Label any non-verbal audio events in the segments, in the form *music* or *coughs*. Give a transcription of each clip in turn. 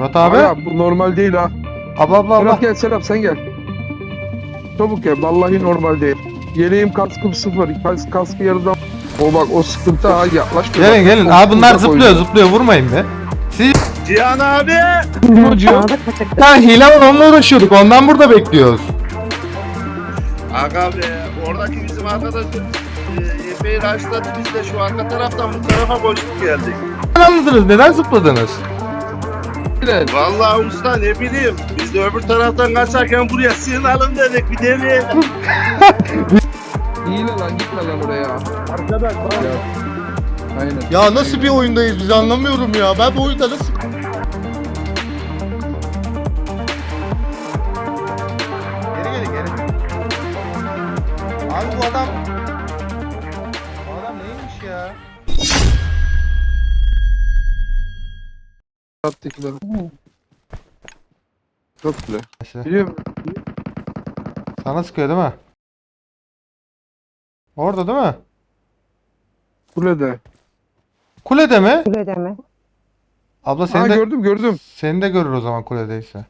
Murat abi. Hala bu normal değil ha. Abla abla abla. Serap gel Serap sen gel. Çabuk gel. Vallahi normal değil. Yeleğim kaskım sıfır. Kas, kaskı yarıdan. O bak o sıkıntı ha yaklaş. Gelin gelin. Abi bunlar zıplıyor oynuyor. zıplıyor vurmayın be. Siz Cihan abi. Kaçak. Ha hile var onunla uğraşıyorduk. Ondan burada bekliyoruz. Aga be oradaki bizim arkadaş e, epey raşladı biz de şu arka taraftan bu tarafa koştuk geldik. Neden anladınız? Neden zıpladınız? Vallahi usta ne bileyim biz de öbür taraftan kaçarken buraya sığınalım dedik bir deneyelim. İyi lan gitme lan oraya. Arkadaş Ya. Aynen. Ya nasıl bir oyundayız biz anlamıyorum ya. Ben bu oyunda nasıl... Geri geri geri. Abi bu adam... Attıkları. Çok güzel. İşte, Biliyorum. Sana sıkıyor değil mi? Orada değil mi? Kulede. Kulede mi? Kulede mi? Abla Ha seni de, gördüm gördüm. seni de görür o zaman kuledeyse.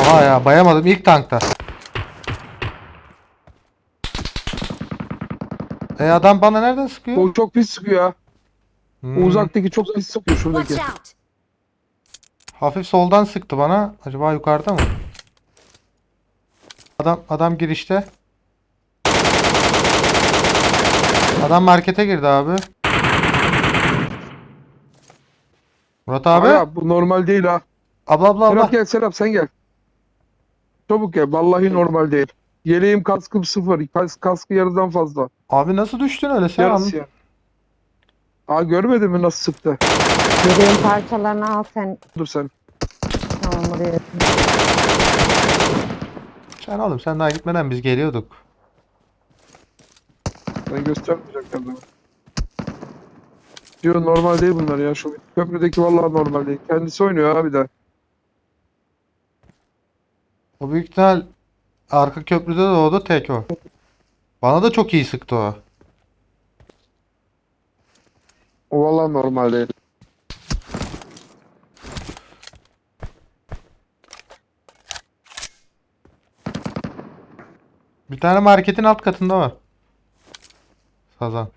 Oha ya bayamadım ilk tankta. E adam bana nereden sıkıyor? O çok pis sıkıyor ha. O Hmm, uzaktaki çok pis sıkıyor şuradaki. Hafif soldan sıktı bana. Acaba yukarıda mı? Adam adam girişte. Adam markete girdi abi. Murat abi. Hala bu normal değil ha. Abla abla abla. Serap gel Serap sen gel. Çabuk gel. Vallahi normal değil. Yeleğim kaskım sıfır. Kas, kaskı yarıdan fazla. Abi nasıl düştün öyle sen? Yarısı ya. Aa görmedin mi nasıl sıktı? Yüreğin parçalarını al sen. Dur sen. Tamam buraya. Sen oğlum sen daha gitmeden biz geliyorduk. Ben göstermeyecekler bana. Diyor normal değil bunlar ya. Şu köprüdeki vallahi normal değil. Kendisi oynuyor abi de. O büyük ihtimal arka köprüde doğdu tek o. Bana da çok iyi sıktı o. O vallahi normal değil. Bir tane marketin alt katında var. Sazan.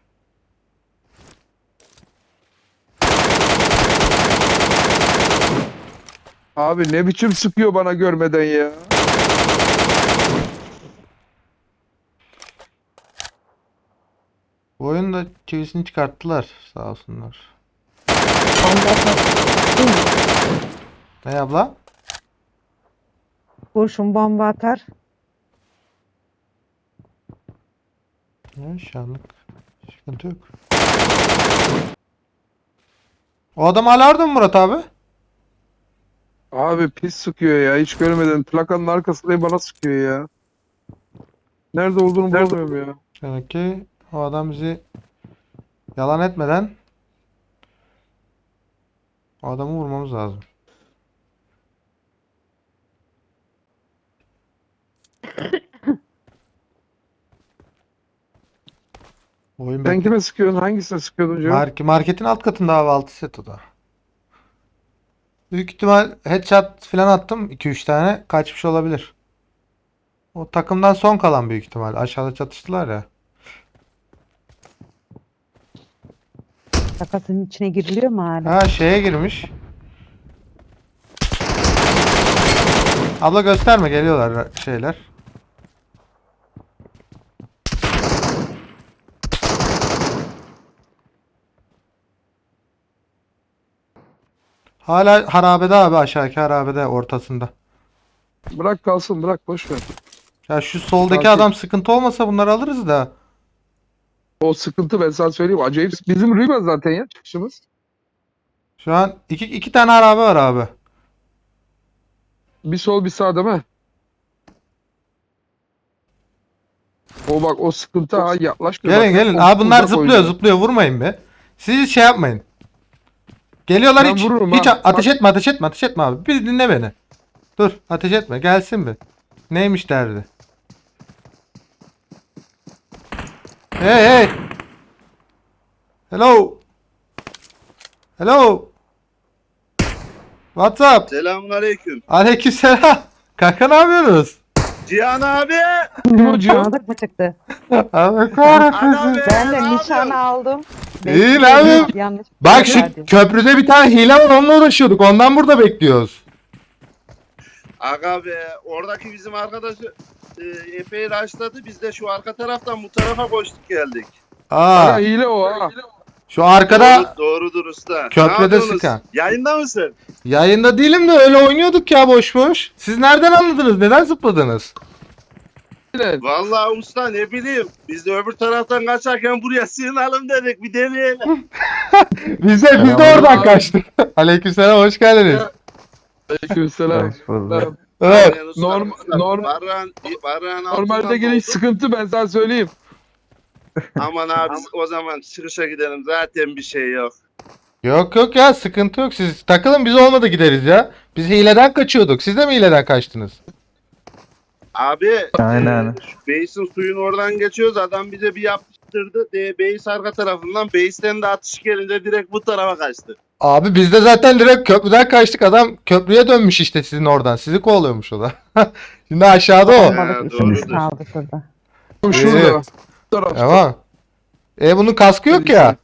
Abi ne biçim sıkıyor bana görmeden ya. Bu oyun da çivisini çıkarttılar sağ olsunlar. Ne abla? Kurşun bomba atar. Anlık sıkıntı yok. O adam hala orada mı Murat abi? Abi pis sıkıyor ya. Hiç görmeden plakanın arkasında bana sıkıyor ya. Nerede olduğunu bulamıyorum ya. Demek ki o adam bizi yalan etmeden o adamı vurmamız lazım. *coughs* Oyun Sen kime sıkıyorsun? Hangisine sıkıyordun Cem? Mark- marketin alt katında abi 6 set o da. Büyük ihtimal headshot falan attım 2-3 tane kaçmış olabilir. O takımdan son kalan büyük ihtimal. Aşağıda çatıştılar ya. Takasın içine giriliyor mu hala? Ha şeye girmiş. Abla gösterme geliyorlar şeyler. Hala harabede abi aşağıki harabede ortasında. Bırak kalsın bırak boş ver. Ya şu soldaki Takip. adam sıkıntı olmasa bunları alırız da. O sıkıntı ben sana söyleyeyim. Acayip. Bizim Riva zaten ya çıkışımız. Şu an iki, iki tane harabe var abi. Bir sol bir sağ değil mi? O bak o sıkıntı ha yaklaş. bir Gelin bak. gelin. Abi bunlar zıplıyor oynuyor. zıplıyor vurmayın be. Siz hiç şey yapmayın. Geliyorlar Ben hiç. vururum hiç ha. ateş etme ateş etme ateş etme abi. Bir dinle beni. Dur ateş etme gelsin bir. Neymiş derdi. Hey hey. Hello. Hello. What's up? Selamun aleyküm. Aleykümselam. Kanka ne yapıyorsunuz? Cihan abi. Tanıdık mı çıktı? Ana be. Ben de ne nişan yapıyorsun? aldım. İyi, ne Bekliyorum? Yanlış Bak şu verdi. köprüde bir tane hile var onunla uğraşıyorduk. Ondan burada bekliyoruz. Aga be oradaki bizim arkadaşı e, epey raşladı. Biz de şu arka taraftan bu tarafa koştuk geldik. Aa, Aga hile o ha. şu arkada Doğru, doğrudur usta. Köprüde Ne yapıyorsunuz? sıkan. Yayında mısın? yayında değilim de öyle oynuyorduk ya boş boş. Siz nereden anladınız? Neden zıpladınız? Hile. Vallahi usta ne bileyim. Biz de öbür taraftan kaçarken buraya sığınalım dedik. Bir deneyelim. *laughs* Biz de biz de oradan kaçtık. *laughs* Aleykümselam hoş geldiniz. Aleykümselam. Hoş bulduk. Evet. Aynen. Norm- Usta, norm- Barrağın, barrağın Normalde doldu. sıkıntı ben sana söyleyeyim. *laughs* Aman abi o zaman çıkışa gidelim. Zaten bir şey yok. Yok yok ya sıkıntı yok. Siz takılın biz olmadı gideriz ya. Biz hileden kaçıyorduk. Siz de mi hileden kaçtınız? Abi Aynen. e, Base'in suyun oradan geçiyoruz. Adam bize bir yapıştırdı. De, base arka tarafından. Base'ten de atış gelince direkt bu tarafa kaçtı. Abi biz de zaten direkt köprüden kaçtık. Adam köprüye dönmüş işte sizin oradan. Sizi kovalıyormuş o da. *laughs* Şimdi aşağıda o. Ha, Balık işimiz doğrudur. kaldı şurada. Tarafta. Tamam. E bunun kaskı yok ya.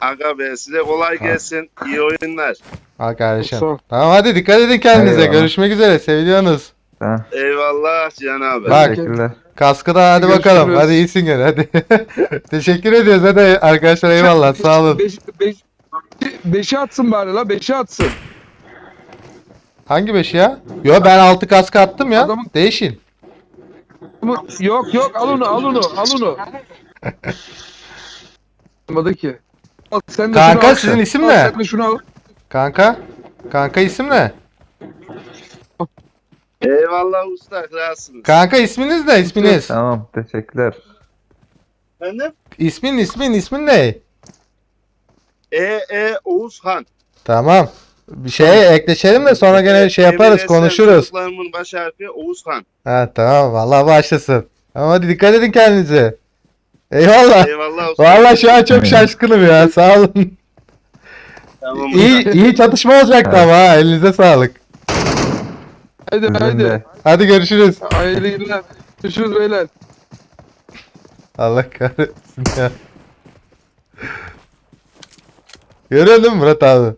Aga be size kolay gelsin. İyi oyunlar. Ha kardeşim. Sağ ol. Tamam hadi dikkat edin kendinize. Eyvallah. Görüşmek üzere. Seviyorsunuz. Tamam. Eyvallah Cihan abi. Bak. Teşekkürler. Kaskı da hadi Görüşürüz. bakalım. Hadi iyisin gene hadi. *laughs* Teşekkür ediyoruz. Hadi arkadaşlar eyvallah. Sağ olun. Beş, beş, beşi atsın bari la. Beşi atsın. Hangi beş ya? Yo ben altı kaskı attım ya. Adamın- Değişin. Ama- Yok yok al onu al onu al onu. Olmadı ki. Al, sen de Kanka, şunu al. sizin isim Al, ne? Sen de şunu al. Kanka. Kanka isim ne? Eyvallah usta. Kralsınız. Kanka isminiz ne? İsminiz? Tamam. Teşekkürler. Efendim? İsmin ismin ismin ne? E E Oğuzhan. Tamam. Bir şey ekleşelim de sonra gene şey yaparız konuşuruz. çocuklarımın baş harfi Oğuzhan. Ha tamam vallahi başlasın. Ama hadi dikkat edin kendinize. Eyvallah. Eyvallah. Vallahi şu an çok şaşkınım ya. *laughs* Sağ olun. Tamam. İyi iyi çatışma olacaktı ama ha. Elinize sağlık. Haydi. de. Hadi görüşürüz. Hayırlı günler. Görüşürüz beyler. Allah kahretsin ya. Musun Murat abi?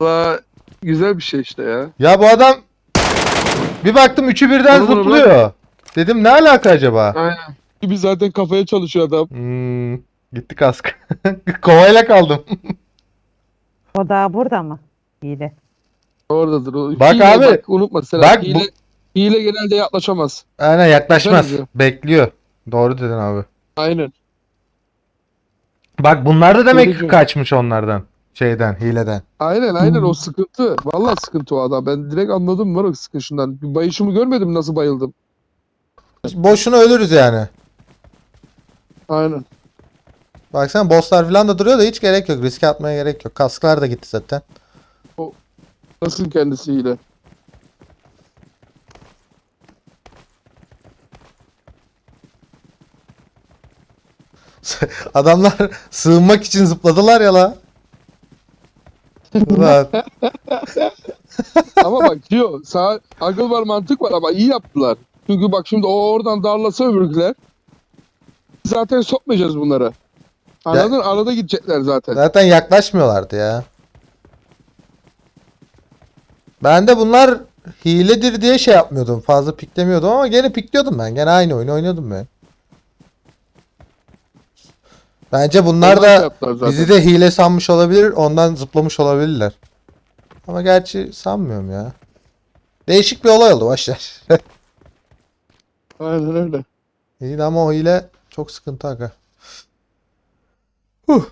Valla güzel bir şey işte ya. Ya bu adam bir baktım üçü birden vur, vur. zıplıyor. Dedim ne alaka acaba? Aynen. Gibi zaten kafaya çalışıyor adam. Hmm, gitti kask. *laughs* Kovayla kaldım. O da burada mı? Hile. Oradadır. O. Bak Hile abi. Bak, unutma Serap. Bak bu- hile, hile genelde yaklaşamaz. Aynen yaklaşmaz. Güzel Bekliyor. Doğru dedin abi. Aynen. Bak bunlar da demek ki kaçmış onlardan. Şeyden, hileden. Aynen aynen o sıkıntı. Vallahi sıkıntı o adam. Ben direkt anladım var o sıkışından. Bir bayışımı görmedim nasıl bayıldım. Boşuna ölürüz yani. Aynen. Baksana bosslar falan da duruyor da hiç gerek yok. Riske atmaya gerek yok. Kasklar da gitti zaten. Nasıl kendisiyle. *laughs* Adamlar sığınmak için zıpladılar ya la. Ulan. *laughs* ama bak diyor sağ akıl var mantık var ama iyi yaptılar. Çünkü bak şimdi o oradan darlasa öbürküler. Zaten sokmayacağız bunları. Anladın? Arada gidecekler zaten. Zaten yaklaşmıyorlardı ya. Ben de bunlar hiledir diye şey yapmıyordum. Fazla piklemiyordum ama gene pikliyordum ben. Gene aynı oyunu oynuyordum ben. Bence bunlar da yaptılar zaten. bizi de hile sanmış olabilir. Ondan zıplamış olabilirler. Ama gerçi sanmıyorum ya. Değişik bir olay oldu başlar. *laughs* Aynen öyle. İyi de ama o hile çok sıkıntı aga. Huh.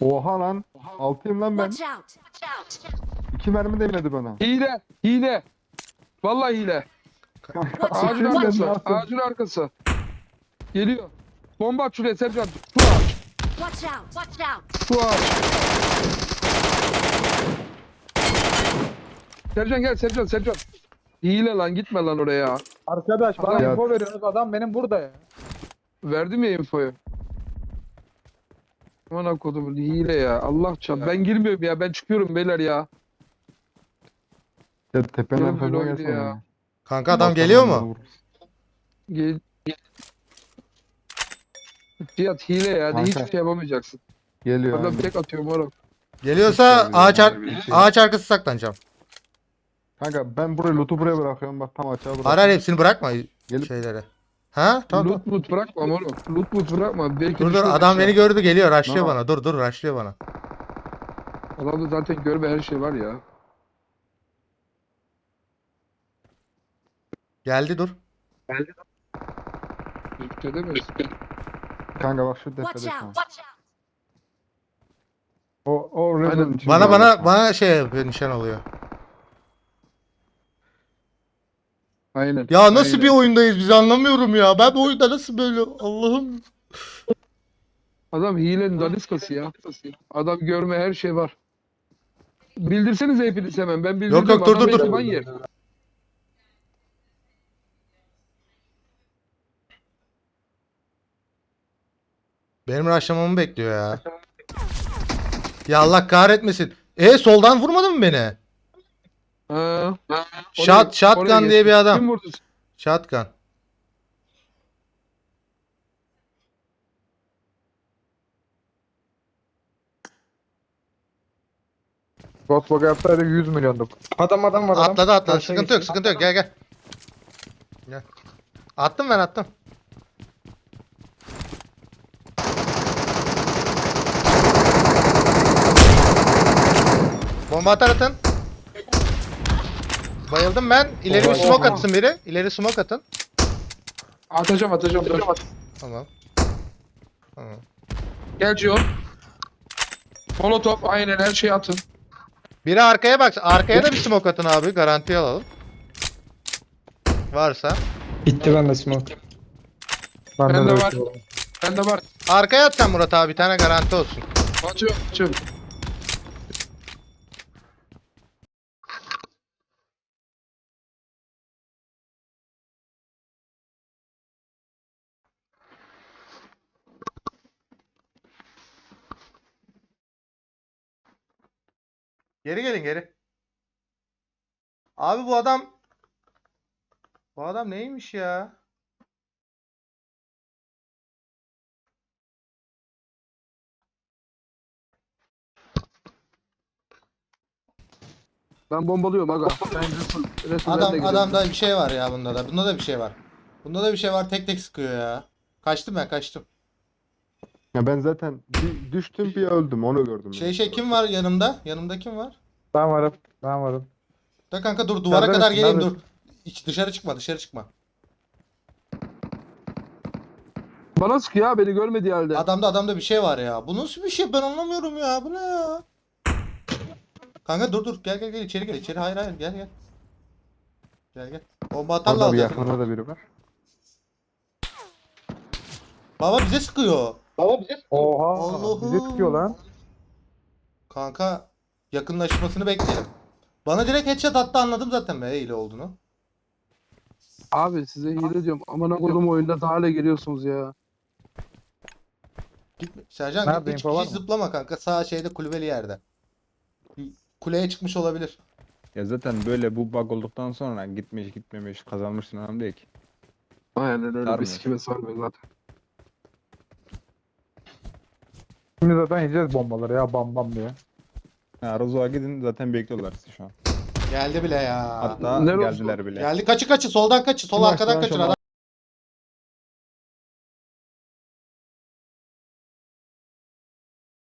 Oha lan. Altıyım lan ben. Watch out! İki mermi değmedi bana. Hile. Hile. Vallahi hile. Ağacın arkası. nasıl? Ağacın arkası. Geliyor. Bomba at şuraya Sercan. Şu ağaç. Watch out! Watch out! Şu ağaç. Sercan gel Sercan Sercan. Hile lan gitme lan oraya. Arkadaş bana Ya- info veriyorsunuz adam benim burada ya. Verdim ya infoyu. Aman kodumun hile ya. Allah çarp. Ben girmiyorum ya. Ben çıkıyorum beyler ya. Ya böyle oydu gelsene ya. Kanka adam geliyor mu? Gel. Cihat hile ya. Kanka. Hiçbir şey yapamayacaksın. Geliyor Adam abi. tek atıyor moruk. Geliyorsa ağaç ar- ağaç arkası saklanacağım. Kanka ben buraya loot'u buraya bırakıyorum bak tam açığa. Hayır hayır hepsini bırakma Gelip- şeyleri. Ha? Tamam. Loot mut bırakma moruk. Loot mut bırakma. Belki Dur dur adam beni gördü geliyor rushlıyor bana. Dur dur rushlıyor bana. Adamda zaten görme her şey var ya. Geldi dur. Hiçbir şey demeyiz. Kanka bak şu tepede şu an. O, o içinde Bana bana bana şey yapıyor nişan oluyor. Aynen. Ya nasıl Aynen. bir oyundayız biz anlamıyorum ya. Ben bu oyunda nasıl böyle Allah'ım. Adam hilenin daniskası ya. Adam görme her şey var. Bildirsenize hepiniz hemen. Ben bildirdim. Yok, yok, dur, Adam dur, dur. ban yer. Benim rushlamamı bekliyor ya. Ya Allah kahretmesin. E soldan vurmadın mı beni? Ha. Shot, Oraya- shotgun diye bir adam. Vurdu? Shotgun. Ghostbug yapsaydık 100 milyonduk. Adam adam var adam. Atladı atladı. Karşıya Sıkıntı yok geçti. sıkıntı yok. Gel gel. Gel. Attım ben attım. Bomba atar atın. Bayıldım ben. İleri bir Oha, smoke oha. atsın biri. İleri smoke atın. Atacağım atacağım. Dur. Tamam. Tamam. Gel Cio. Molotov aynen her şeyi atın. Biri arkaya bak. Arkaya da bir smoke atın abi. Garantiye alalım. Varsa. Bitti bende smoke. Bende de var. Bende var. Arkaya at sen Murat abi. Bir tane garanti olsun. Atıyorum atıyorum. Geri gelin geri. Abi bu adam bu adam neymiş ya? Ben bombalıyorum aga. Ben Resul. Resul ben de Adam adamda bir şey var ya bunda da. Bunda da bir şey var. Bunda da bir şey var. Tek tek sıkıyor ya. Kaçtım ben kaçtım. Ya ben zaten bir düştüm bir öldüm onu gördüm. Şey şey kim var yanımda? Yanımda kim var? Ben varım. Ben varım. Da kanka dur duvara Neredesin, kadar geleyim dur. Hiç dışarı çıkma dışarı çıkma. Bana sıkıyor ya beni görmediği halde. Adamda adamda bir şey var ya. Bu nasıl bir şey ben anlamıyorum ya. Bu ne ya? Kanka dur dur gel gel gel içeri gel içeri hayır hayır gel gel. Gel gel. Bomba atarla Orada bir alacağız. yakında da biri var. Baba bize sıkıyor. Oha. Allah'ım. Bizi tutuyor lan. Kanka yakınlaşmasını bekleyelim. Bana direkt headshot attı anladım zaten be ile olduğunu. Abi size hile diyorum. Aman kodum oyunda daha hale giriyorsunuz ya. Gitme. Sercan Nerede gitme hiç, info var hiç mı? zıplama kanka. Sağ şeyde kulübeli yerde. Kuleye çıkmış olabilir. Ya zaten böyle bu bug olduktan sonra gitmiş gitmemiş kazanmışsın önemli değil ki. Aynen öyle. Sarmıyor. Bir sikime sarmıyor zaten. Şimdi zaten yiyeceğiz bombaları ya bam bam diye. Ha Rozo'ya gidin zaten bekliyorlar sizi şu an. Geldi bile ya. Hatta Nerede geldiler bile. Geldi kaçı kaçı soldan kaçı sol Kim arkadan açtı lan.